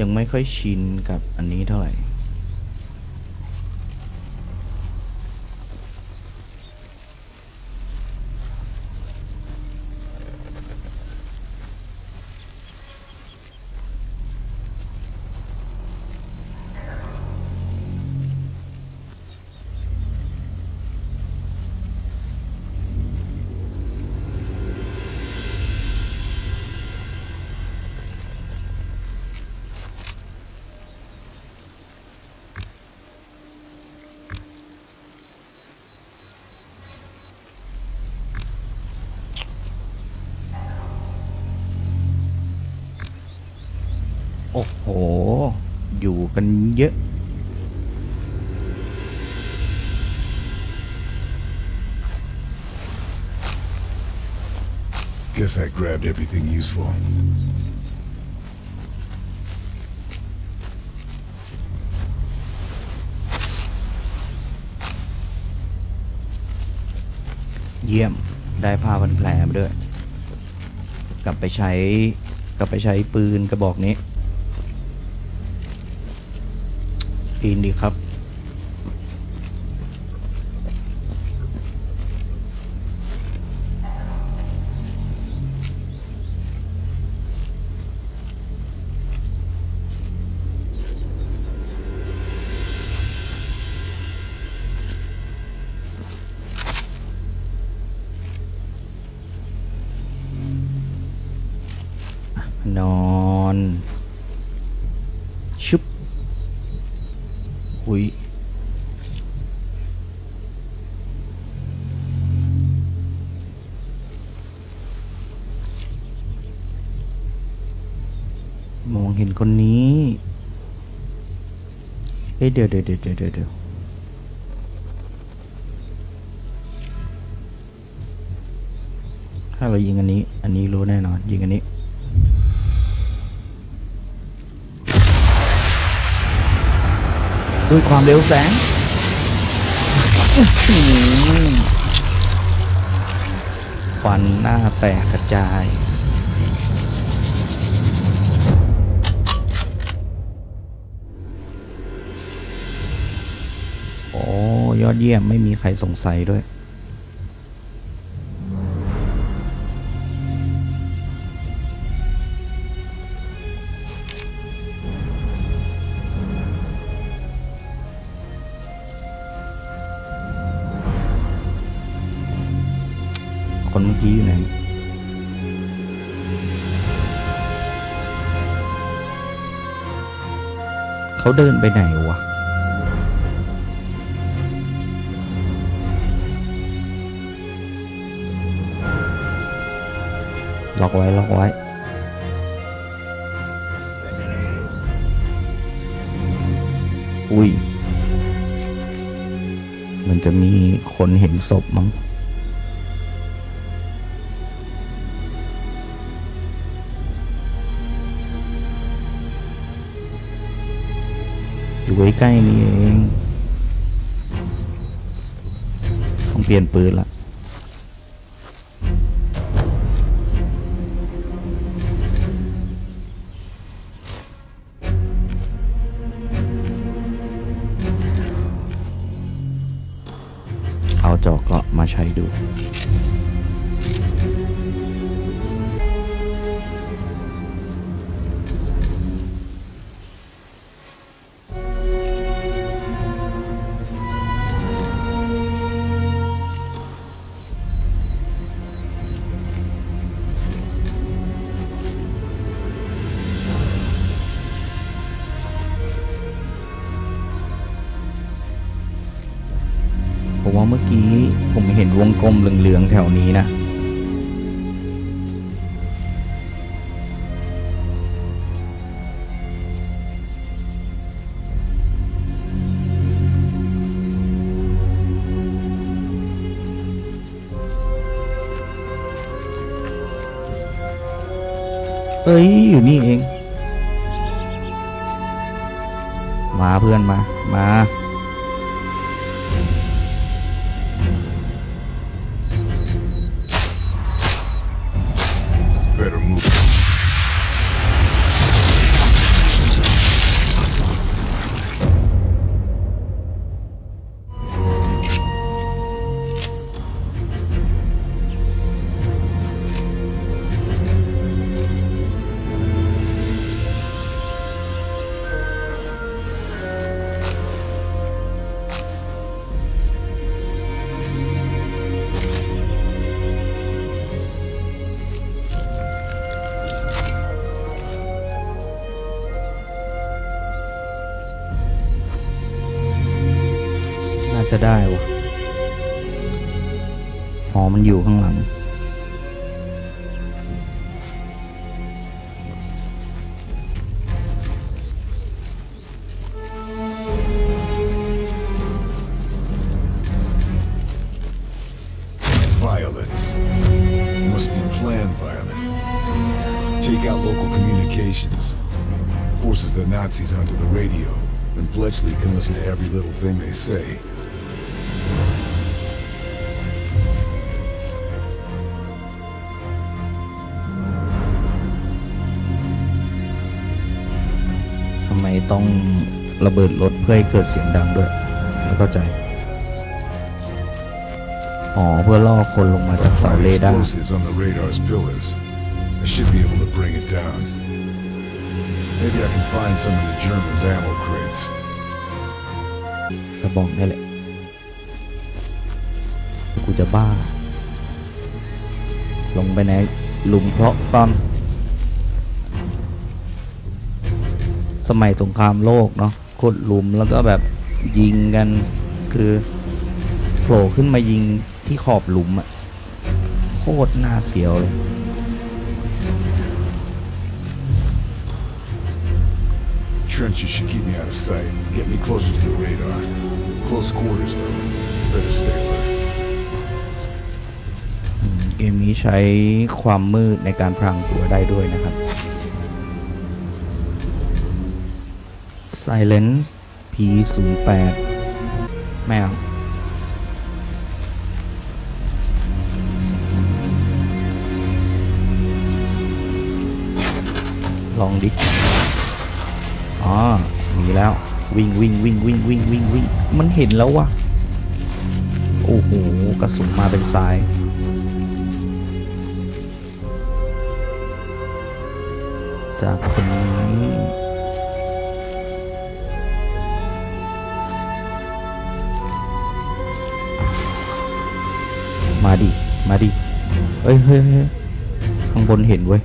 ยังไม่ค่อยชินกับอันนี้เท่าไหร่ โอ้โห อยู่กันเยอะ Guess I grabbed everything useful. เยี่ยม ได้ผ้าพันแผลมาด้วย กลับไปใช้ กลับไปใช้ปืนกระบอกนี้ ปีนดีครับ นอน ฮ้ยเดี๋ยวเดี๋ยวเดี๋ยวเดี๋ยวเดี๋ยวถ้าเรายิงอันนี้ อันนี้รู้แน่นอน ยิงอันนี้ ด้วยความเร็วแสงฟันหน้าแตกกระจาย ยอดเยี่ยมไม่มีใครสงสัยด้วย คนเมื่อกี้อยู่ไหนเขาเดินไปไหนวะ ล็อกไว้ล็อกไว้อุ้ย มันจะมีคนเห็นศพมั้ง อยู่ใกล้ๆนี่เอง ต้องเปลี่ยนปืนละ ผมเห็นวงกลมเหลืองๆแถวนี้นะ เอ้ย อยู่นี่เอง มาเพื่อนมา มา จะได้วะอ๋อมันอยู่ข้างหลัง Violets. Must be planned violet. Take out local communications. Forces the Nazis onto the radio, and Bletchley can listen to every little thing they say. ต้องระเบิดรถเพื่อให้เกิดเสียงดังด้วยไม่เข้าใจ อ๋อ เพื่อล่อคนลงมาจากเสา Find เรดาร์ explosives on the radar's pillars. I should be able to bring it down. Maybe I can find some of the Germans' ammo crates. กระบอกนี่แหละ กูจะบ้า ลงไปในหลุมเพาะก่อ สมัยสงครามโลกเนาะขุดหลุมแล้วก็แบบยิงกันคือโผล่ขึ้นมายิงที่ขอบหลุมอะโคตรน่าเสียวเลย Trenches should keep me out of sight. Get me closer to the radar. Close quarters, though. Better stay alert. เกมนี้ใช้ความมืดในการพรางตัวได้ด้วยนะครับ Silence P08 แมวลองดิอ๋อมีแล้ว วิ่งวิ่งวิ่งวิ่งวิ่งวิ่งวิ่งมันเห็นแล้ววะโอ้โห กระสุนมาเป็นทรายจากคน ดิ มาดิ เฮ้ยเฮ้ยข้างบนเห็นเว้ย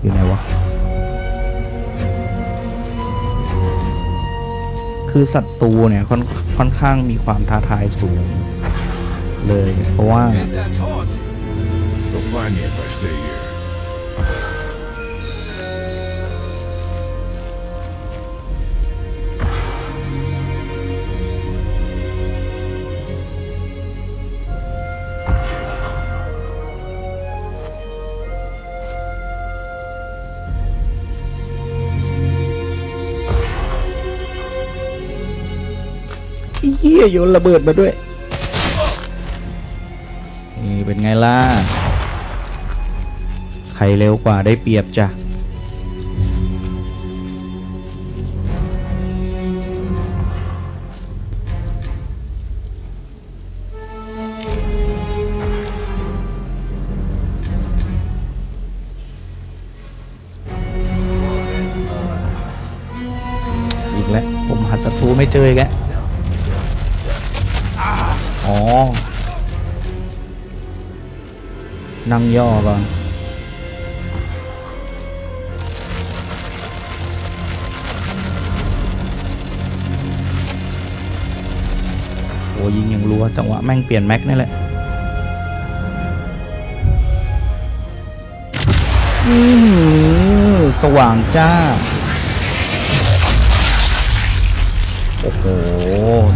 อยู่ไหนวะ คือศัตรูเนี่ยค่อนค่อนข้างมีความท้าทายสูง เลย เพราะว่า They'll find me if I stay here. ยโยนระเบิดมาด้วย นี่เป็นไงล่ะ ใครเร็วกว่าได้เปรียบจ้ะอีกแล้ว ผมหาศัตรูไม่เจออีกแล้ว อ๋อ นั่งย่อก่อน โอ้ยิงอย่างรัว จังหวะแม่งเปลี่ยนแม็กนี่แหละสว่างจ้า โอ้โห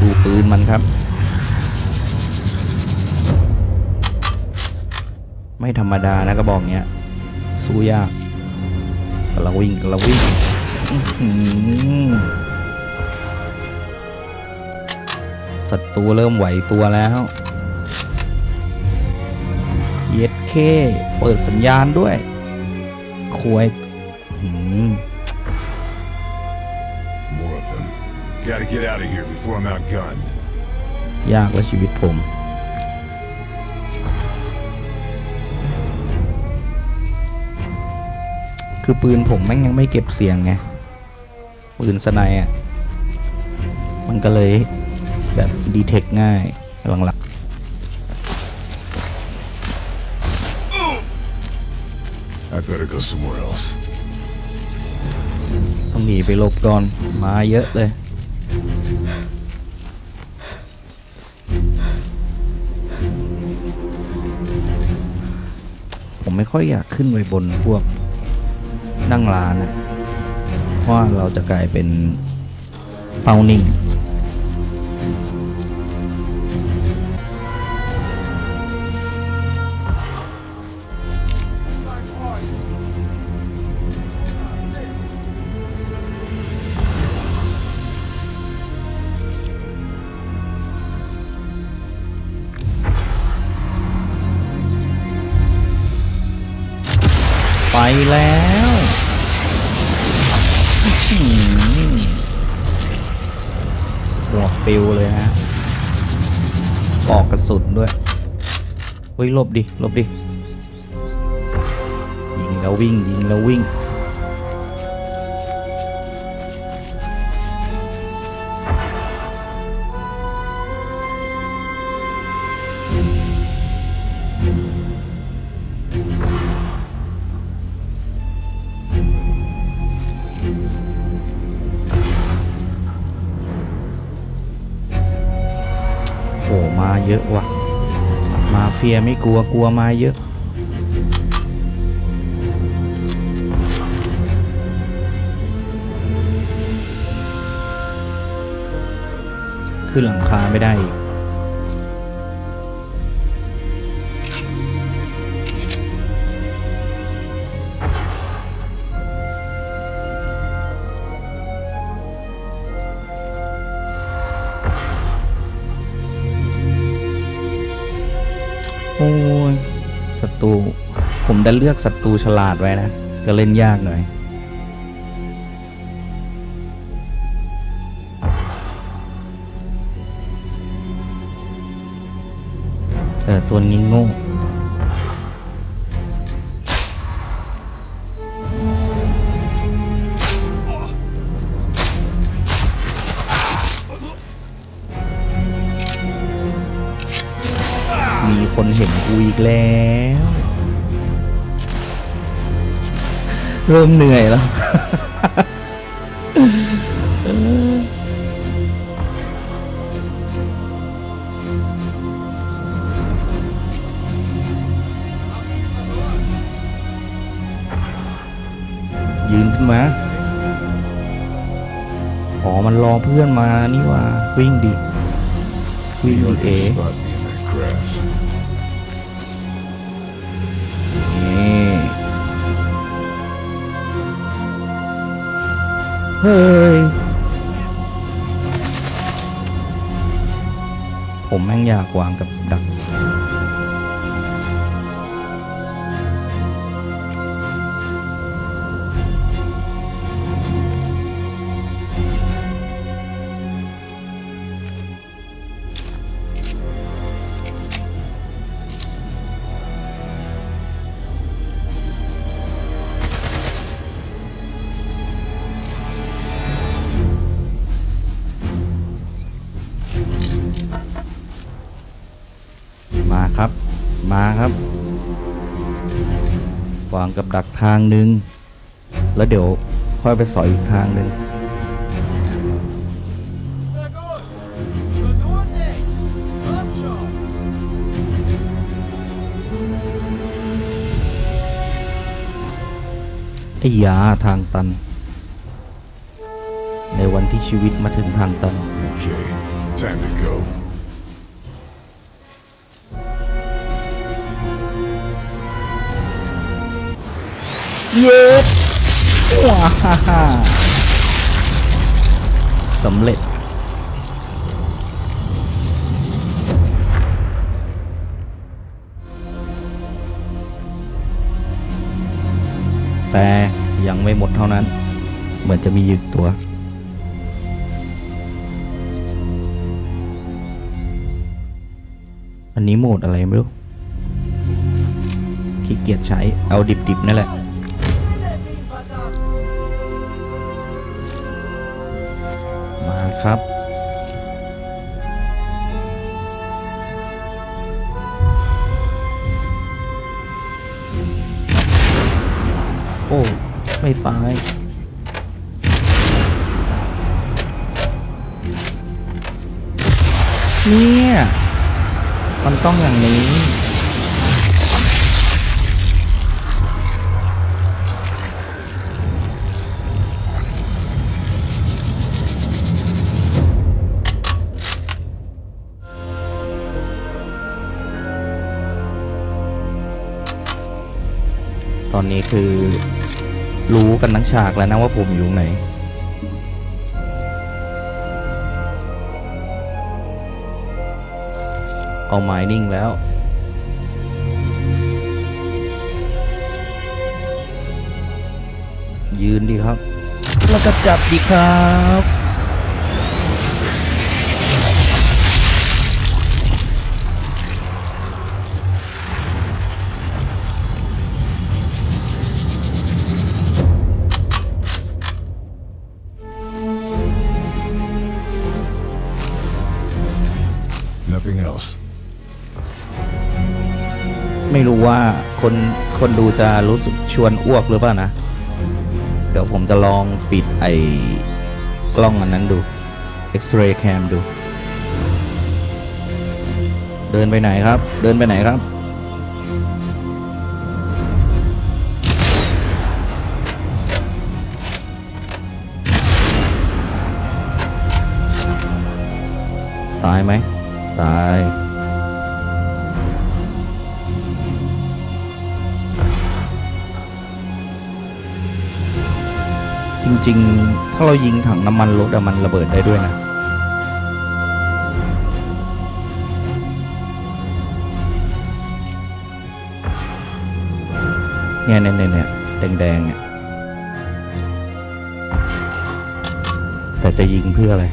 ดูปืนมันครับ ไม่ธรรมดานะกระบอกเนี้ยสู้ยากกำลังวิ่งกำลังวิ่งอื้อหือศัตรูเริ่มไหวตัวแล้วเย็ดเคเปิดสัญญาณด้วยควยอื้อหือ More of them. Gotta get out of here before I'm outgunned. ยากและชีวิตผม คือปืนผมแม่งยังไม่เก็บเสียงไง ปืนสไนด์อะ มันก็เลยแบบดีเทคง่ายหลัง I better go somewhere else. หนีไปหลบก่อน มาเยอะเลยผมไม่ค่อยอยากขึ้นไปบนพวก นั่งร้านนะเพราะว่าเราจะกลายเป็นเป้านิ่ง ฮ้ยหลบดิหลบดิ ยิงแล้ววิ่งยิงแล้ววิ่ง โอ้มาเยอะว่ะ ฟียไม่กลัวกลัวมาเยอะขึ้นหลังคาไม่ได้อีก โอ้ยศัตรูผมได้เลือกศัตรูฉลาดไว้นะก็เล่นยากหน่อย เออตัวนี้โง่ กูอีกแล้ว เริ่มเหนื่อยแล้วยืนขึ้นมา อ๋อ มันรอเพื่อนมานี่ว่า วิ่งดิ วิ่งดิเอ เฮ้ย ผมแม่งอยากวางกับดัก มาครับวางกับดักทางหนึ่งแล้วเดี๋ยวค่อยไปสอยอีกทางหนึ่งไอ้ยาทางตัน ในวันที่ชีวิตมาถึงทางตัน Okay, time to go. เย็ดว้าฮ่าฮ่าสำเร็จ แต่ยังไม่หมดเท่านั้น เหมือนจะมีอีกตัวอันนี้โหมดอะไรไม่รู้ขี้เกียจใช้เอาดิบๆนั่นแหละ มาครับ โอ้ ไม่ตายเนี่ย มันต้องอย่างนี้ ตอนนี้คือรู้กันทั้งฉากแล้วนะว่าผมอยู่ไหน เอาไม้นิ่งแล้วยืนดีครับ แล้วก็จับดีครับ ไม่รู้ว่าคนคนดูจะรู้สึกชวนอ้วกหรือเปล่านะ เดี๋ยวผมจะลองปิดไอ้กล้องอันนั้นดู X-ray cam ดู เดินไปไหนครับ เดินไปไหนครับ ตายไหม ตาย จริง ๆ ถ้าเรายิงถังน้ำมันรถอะมันระเบิดได้ด้วยนะเนี่ยเนี่ยเนี่ยเนี่ยแดงๆเนี่ยแต่จะยิงเพื่ออะไร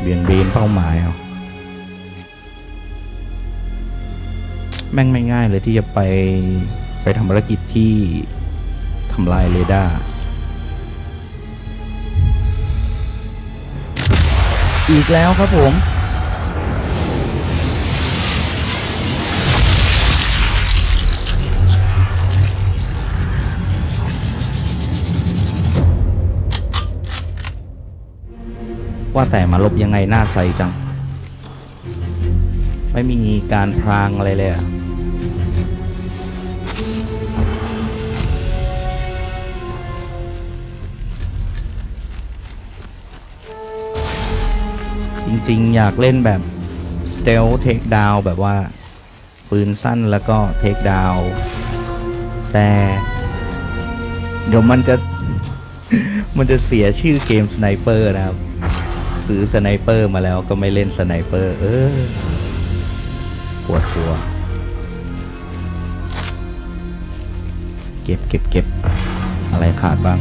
เบี่ยงเบนเป้าหมายเอาแม่งไม่ง่ายเลยที่จะไปไปทำภารกิจที่ ทำลายเรดาร์อีกแล้วครับผมว่าแต่มาลบยังไงหน้าใสจัง ไม่มีการพรางอะไรเลยอะ ริง ๆ อยากเล่นแบบ Stealth Take Down แบบว่า ปืนสั้นแล้วก็ Take Down แต่เดี๋ยวมันจะ มันจะเสียชื่อเกมสไนเปอร์นะครับ ซื้อสไนเปอร์มาแล้วก็ไม่เล่นสไนเปอร์ เออปวดหัว เก็บเก็บเก็บอะไรขาดบ้าง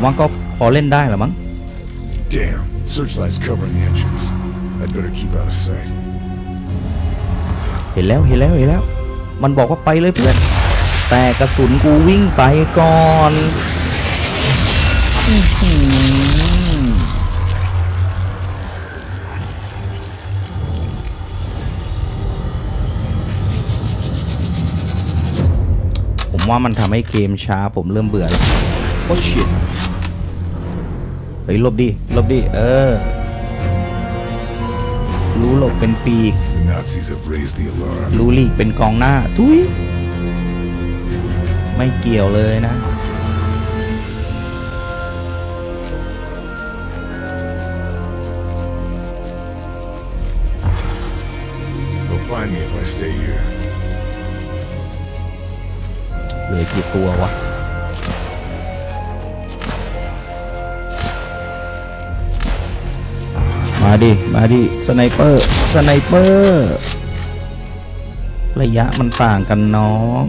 ผมว่าก็พอเล่นได้แหละมั้ง Damn, searchlight's covering the entrance. I'd better keep out of sight. เห็นแล้วเห็นแล้วเห็นแล้ว มันบอกว่าไปเลยเพื่อน แต่กระสุนกูวิ่งไปก่อนอื้อหือผมว่ามันทำให้เกมช้าผมเริ่มเบื่อแล้วโอ้ชิตเฮ้ยหลบดิหลบดิเออ รู้หลบเป็นปีก The Nazis have raised the alarm. ลูลีกเป็นกองหน้า ทุย ไม่เกี่ยวเลยนะ They'll find me if I stay here. เหลือกี่ตัววะ ดิ มาดิ สไนเปอร์ สไนเปอร์ ระยะมันต่างกันน้อง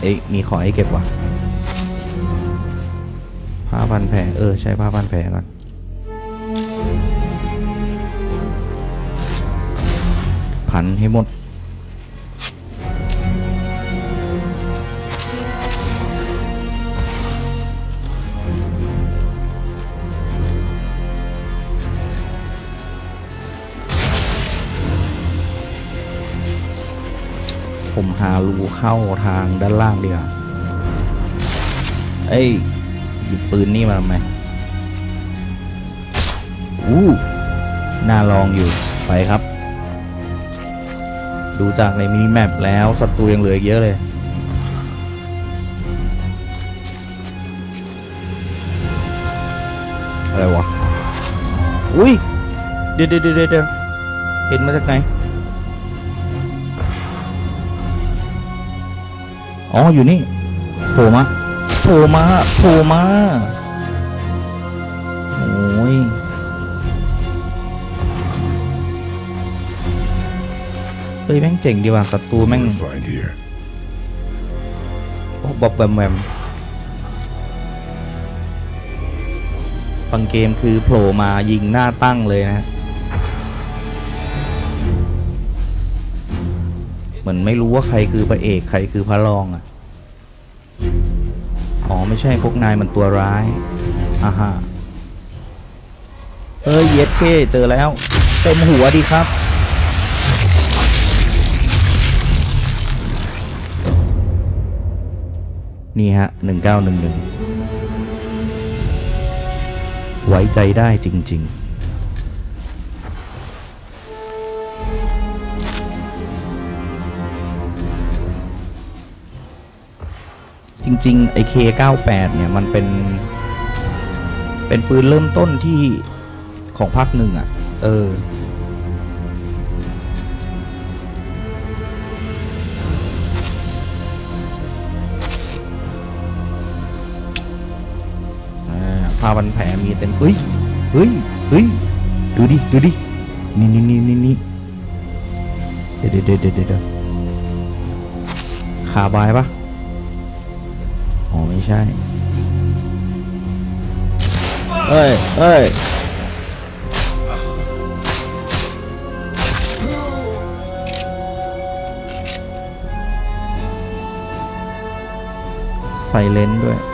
เอ้ยมีขอให้เก็บวะผ้าพันแผลเออ ใช้ผ้าพันแผลก่อนพันให้หมด หารูเข้าทางด้านล่างดีกว่าเอ้ยหยิบปืนนี่มาทำไมอู้น่าลองอยู่ไปครับ ดูจากในมินิแมปแล้วศัตรูยังเหลือเยอะเลยอะไรวะ อุ้ย เดี๋ยวเดี๋ยวเดี๋ยวเดี๋ยวเห็นมาจากไหน อ๋ออยู่นี่โผล่มาโผล่มาโผล่มาโอ้ยเฮ้ยแม่งเจ๋งดีว่ะศัตรูแม่ง What to find here? โอ้บอบแวมแวมบางเกมคือโผล่มายิงหน้าตั้งเลยนะ มือนไม่รู้ว่าใครคือพระเอกใครคือพระรองอะอ๋อไม่ใช่พวกนายมันตัวร้ายอ่าฮะเอ้ยเย็ดเคเจอแล้ว เต็มหัวดีครับ นี่ฮะหนึ่งเก้าหนึ่งหนึ่งไว้ใจได้จริง ๆ ริงๆไอเคเก้าแปดเนี่ยมันเป็น เป็นปืนเริ่มต้นที่ของภาคหนึ่งอะ เอออ่าผ้าพันแผลมีเต็ม เฮ้ย เฮ้ย เฮ้ย ดูดิ ดูดิ นี่นี่นี่นี่นี่เดี๋ยวเดี๋ยวเดี๋ยวเดี๋ยวเดี๋ยวขาบายปะ อ๋อไม่ใช่ เอ้ยเอ้ยไซเลนด้วย